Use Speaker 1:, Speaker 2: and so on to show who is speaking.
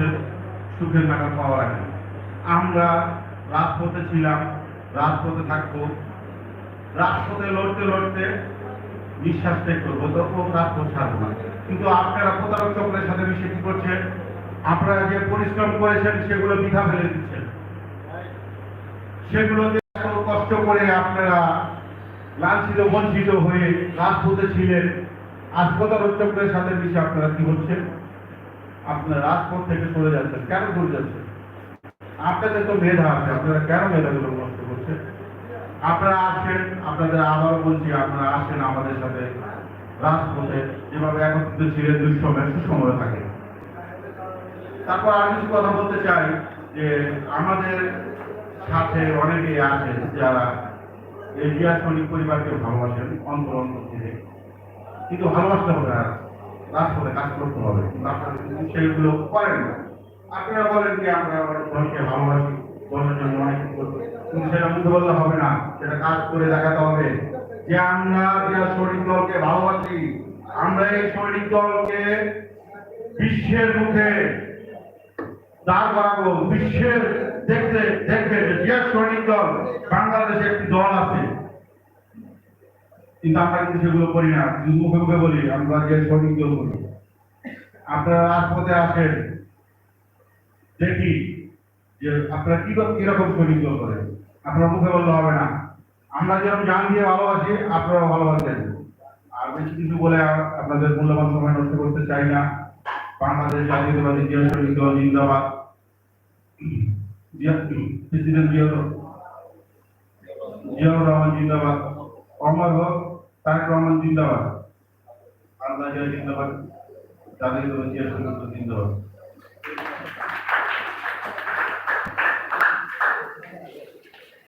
Speaker 1: বসে সুখের নাগাল পাওয়ার আগে আমরা রাজপথে ছিলাম, রাজপথে থাকব। রাজপথে লড়তে লড়তে নিঃশ্বাস ত্যাগ করব, তখন রাজপথ ছাড়বো না। কিন্তু আপনারা প্রতারক চক্রের সাথে মিশে কি করছেন? আপনারা যে পরিশ্রম করেছেন, সেগুলো বৃথা ফেলে দিচ্ছেন। সেগুলো কষ্ট করে আপনারা লাঞ্ছিত, বঞ্চিত হয়ে রাজপথে ছিলেন, আজ প্রতারক চক্রের সাথে মিশে আপনারা কি হচ্ছেন আপনারা রাজপথ থেকে সরে যাচ্ছেন কেন সরে যাচ্ছেন আপনাদের তো মেধা আছে। আপনারা কেন মেধাগুলো নষ্ট করছেন? আপনারা আসেন, আপনাদের আবার বলছি, আপনারা আসেন আমাদের সাথে রাজপথে। যেভাবে একত্রিত ছিলেন দুই সময় সুসময় থাকে। তারপর আমি কিছু কথা বলতে চাই যে আমাদের সাথে অনেকেই আছেন যারা এই জিয়া সৈনিক পরিবারকে ভালোবাসেন অন্তর অন্তর থেকে কিন্তু ভালোবাসতে হবে না। রাজপথে কাজ করতে হবে কিন্তু সেইগুলো করেন না আপনারা বলেন যে আমরা দলকে ভালোবাসি দলের জন্য অনেক। কিন্তু সেটা মুখে বললে হবে না, সেটা কাজ করে দেখাতে হবে যে আমরা জিয়া সৈনিক দলকে ভালোবাসি, আমরা এই সৈনিক দলকে বিশ্বের মুখে দাঁড় করাবো, বিশ্বের দেখতে, দেখবে যে সৈনিক দল বাংলাদেশে একটি দল আছে কিন্তু আমরা কিন্তু সেগুলো করি না। মুখে মুখে বলি, আমরা যে সৈনিক দল করি আপনারা রাজপথে আসেন, দেখি যে আপনারা কি কীরকম সৈনিক দল করেন আপনারা মুখে বললে হবে না। আমরা যেরকম জান দিয়ে ভালোবাসি, আপনারাও ভালোবাসেন। আর বেশি কিছু বলে আপনাদের মূল্যবান সময় নষ্ট করতে চাই না। বাংলাদেশ জাতীয়তাবাদী জিয়া সৈনিক দল জিন্দাবাদ। প্রেসিডেন্ট জিয়াউর জিয়াউর রহমান জিন্দাবাদ। অমর হোক। তারেক রহমান জিন্দাবাদ। আল্লাহ জিয়া জিন্দাবাদ দল জিন্দাবাদ।